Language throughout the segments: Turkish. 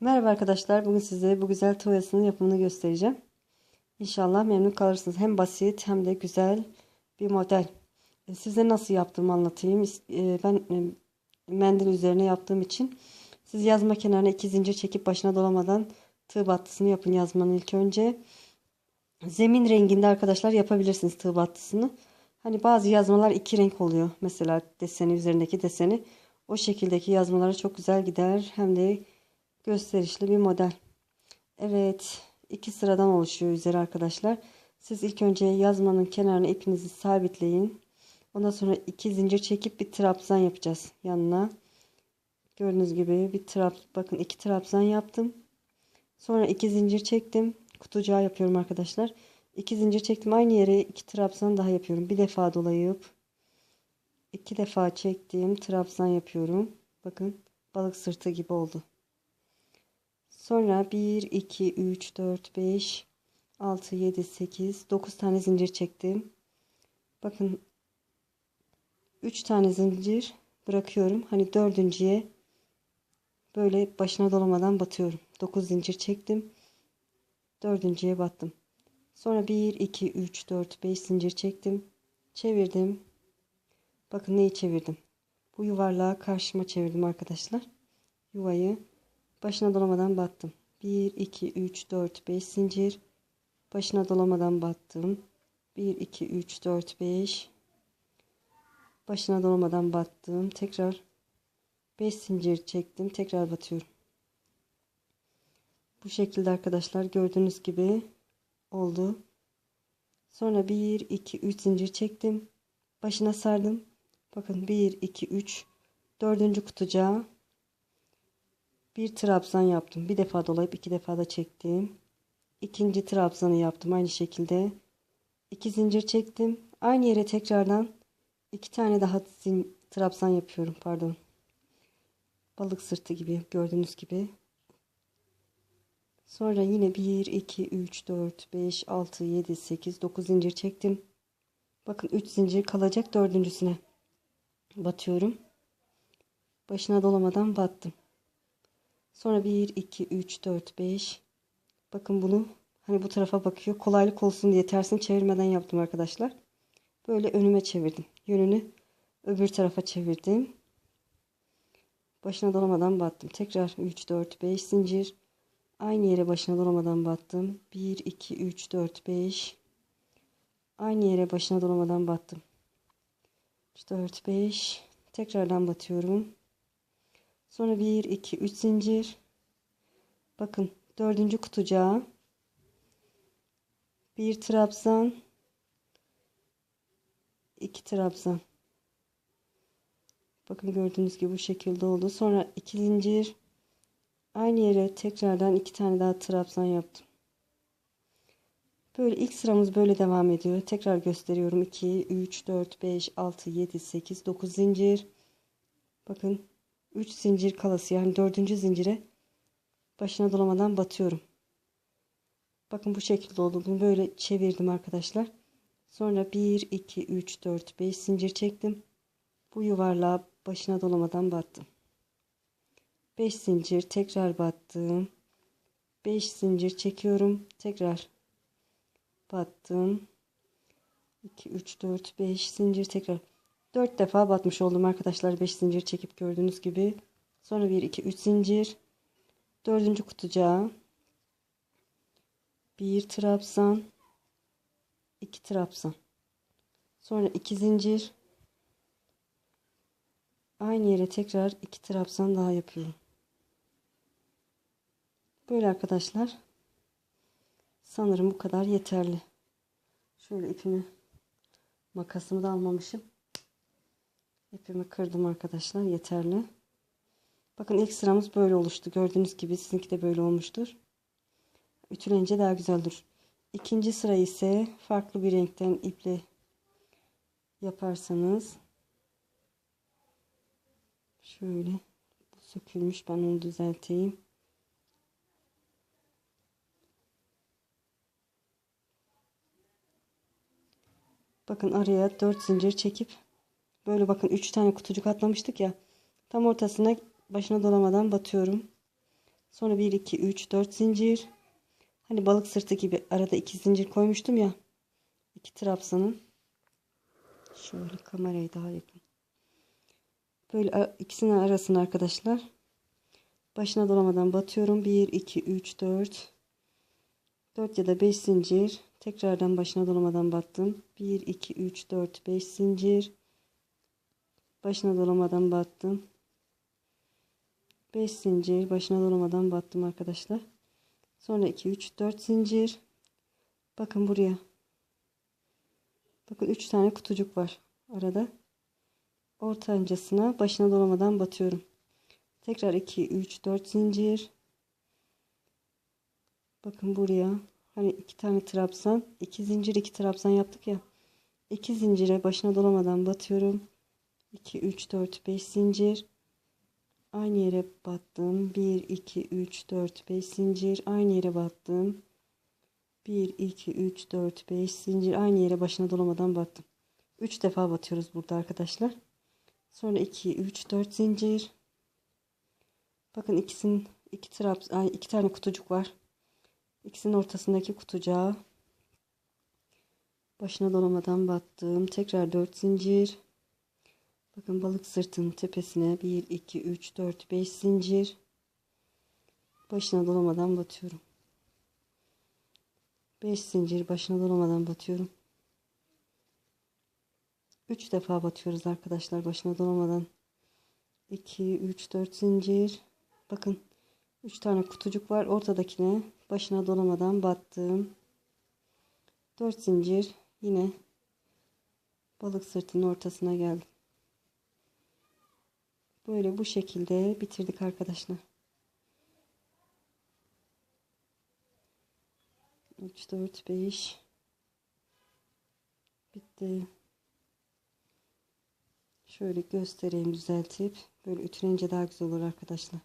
Merhaba arkadaşlar. Bugün size bu güzel toyasının yapımını göstereceğim. İnşallah memnun kalırsınız. Hem basit hem de güzel bir model. E, size nasıl yaptığımı anlatayım. E, ben e, mendil üzerine yaptığım için siz yazma kenarına iki zincir çekip başına dolamadan tığ battısını yapın yazmanın ilk önce. Zemin renginde arkadaşlar yapabilirsiniz tığ battısını. Hani bazı yazmalar iki renk oluyor. Mesela deseni üzerindeki deseni. O şekildeki yazmalara çok güzel gider. Hem de gösterişli bir model. Evet iki sıradan oluşuyor üzeri arkadaşlar. Siz ilk önce yazmanın kenarına ipinizi sabitleyin. Ondan sonra iki zincir çekip bir trabzan yapacağız yanına. Gördüğünüz gibi bir trab bakın iki trabzan yaptım. Sonra iki zincir çektim. Kutucuğa yapıyorum arkadaşlar. İki zincir çektim. Aynı yere iki trabzan daha yapıyorum. Bir defa dolayıp iki defa çektim. Trabzan yapıyorum. Bakın balık sırtı gibi oldu. Sonra 1, 2, 3, 4, 5, 6, 7, 8, 9 tane zincir çektim. Bakın 3 tane zincir bırakıyorum. Hani dördüncüye böyle başına dolamadan batıyorum. 9 zincir çektim. Dördüncüye battım. Sonra 1, 2, 3, 4, 5 zincir çektim. Çevirdim. Bakın neyi çevirdim. Bu yuvarlağı karşıma çevirdim arkadaşlar. Yuvayı başına dolamadan battım. 1 2 3 4 5 zincir başına dolamadan battım. 1 2 3 4 5 başına dolamadan battım. Tekrar 5 zincir çektim. Tekrar batıyorum. Bu şekilde arkadaşlar gördüğünüz gibi oldu. Sonra 1 2 3 zincir çektim. Başına sardım. Bakın 1 2 3 dördüncü kutucuğa bir trabzan yaptım. Bir defa dolayıp iki defa da çektim. İkinci trabzanı yaptım aynı şekilde. İki zincir çektim. Aynı yere tekrardan iki tane daha trabzan yapıyorum. Pardon. Balık sırtı gibi gördüğünüz gibi. Sonra yine 1, 2, 3, 4, 5, 6, 7, 8, 9 zincir çektim. Bakın 3 zincir kalacak dördüncüsüne batıyorum. Başına dolamadan battım. Sonra 1, 2, 3, 4, 5. Bakın bunu hani bu tarafa bakıyor. Kolaylık olsun diye tersini çevirmeden yaptım arkadaşlar. Böyle önüme çevirdim. Yönünü öbür tarafa çevirdim. Başına dolamadan battım. Tekrar 3, 4, 5 zincir. Aynı yere başına dolamadan battım. 1, 2, 3, 4, 5. Aynı yere başına dolamadan battım. 3, 4, 5. Tekrardan batıyorum. Sonra 1, 2, 3 zincir. Bakın dördüncü kutucuğa bir trabzan, iki trabzan. Bakın gördüğünüz gibi bu şekilde oldu. Sonra iki zincir. Aynı yere tekrardan iki tane daha trabzan yaptım. Böyle ilk sıramız böyle devam ediyor. Tekrar gösteriyorum. 2, 3, 4, 5, 6, 7, 8, 9 zincir. Bakın 3 zincir kalası yani 4. zincire başına dolamadan batıyorum. Bakın bu şekilde oldu. Bunu böyle çevirdim arkadaşlar. Sonra 1, 2, 3, 4, 5 zincir çektim. Bu yuvarlağa başına dolamadan battım. 5 zincir tekrar battım. 5 zincir çekiyorum. Tekrar battım. 2, 3, 4, 5 zincir tekrar 4 defa batmış oldum arkadaşlar. 5 zincir çekip gördüğünüz gibi. Sonra 1 2 3 zincir. 4. kutucuğa 1 trabzan. 2 trabzan. Sonra 2 zincir. Aynı yere tekrar 2 trabzan daha yapıyorum. Böyle arkadaşlar. Sanırım bu kadar yeterli. Şöyle ipimi makasımı da almamışım İpimi kırdım arkadaşlar. Yeterli. Bakın ilk sıramız böyle oluştu. Gördüğünüz gibi sizinki de böyle olmuştur. Ütülenince daha güzel olur. İkinci sıra ise farklı bir renkten iple yaparsanız şöyle sökülmüş ben onu düzelteyim. Bakın araya 4 zincir çekip Böyle bakın 3 tane kutucuk atlamıştık ya. Tam ortasına başına dolamadan batıyorum. Sonra 1 2 3 4 zincir. Hani balık sırtı gibi arada iki zincir koymuştum ya. İki trabzanın. Şöyle kamerayı daha yakın. Böyle ikisinin arasına arkadaşlar. Başına dolamadan batıyorum. 1 2 3 4 4 ya da 5 zincir. Tekrardan başına dolamadan battım. 1 2 3 4 5 zincir. Başına dolamadan battım. 5 zincir başına dolamadan battım arkadaşlar. Sonra 2 3 4 zincir. Bakın buraya. Bakın 3 tane kutucuk var arada. Ortancasına başına dolamadan batıyorum. Tekrar 2 3 4 zincir. Bakın buraya. Hani iki tane trabzan, iki zincir, iki trabzan yaptık ya. İki zincire başına dolamadan batıyorum. 2 3 4 5 zincir. Aynı yere battım. 1 2 3 4 5 zincir. Aynı yere battım. 1 2 3 4 5 zincir. Aynı yere başına dolamadan battım. 3 defa batıyoruz burada arkadaşlar. Sonra 2 3 4 zincir. Bakın ikisinin iki trabz iki tane kutucuk var. İkisinin ortasındaki kutucuğa başına dolamadan battım. Tekrar 4 zincir. Bakın balık sırtının tepesine 1 2 3 4 5 zincir. Başına dolamadan batıyorum. 5 zincir başına dolamadan batıyorum. 3 defa batıyoruz arkadaşlar başına dolamadan. 2 3 4 zincir. Bakın 3 tane kutucuk var. Ortadakine başına dolamadan battım. 4 zincir yine balık sırtının ortasına geldim. Böyle bu şekilde bitirdik arkadaşlar. 3 4 5 bitti. Şöyle göstereyim düzeltip böyle ütülenince daha güzel olur arkadaşlar.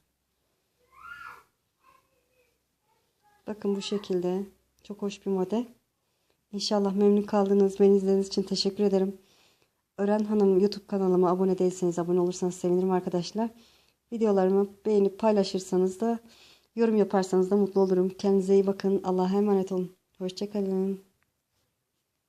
Bakın bu şekilde çok hoş bir model. İnşallah memnun kaldınız. Beni izlediğiniz için teşekkür ederim. Ören Hanım YouTube kanalıma abone değilseniz abone olursanız sevinirim arkadaşlar. Videolarımı beğenip paylaşırsanız da yorum yaparsanız da mutlu olurum. Kendinize iyi bakın. Allah'a emanet olun. Hoşçakalın.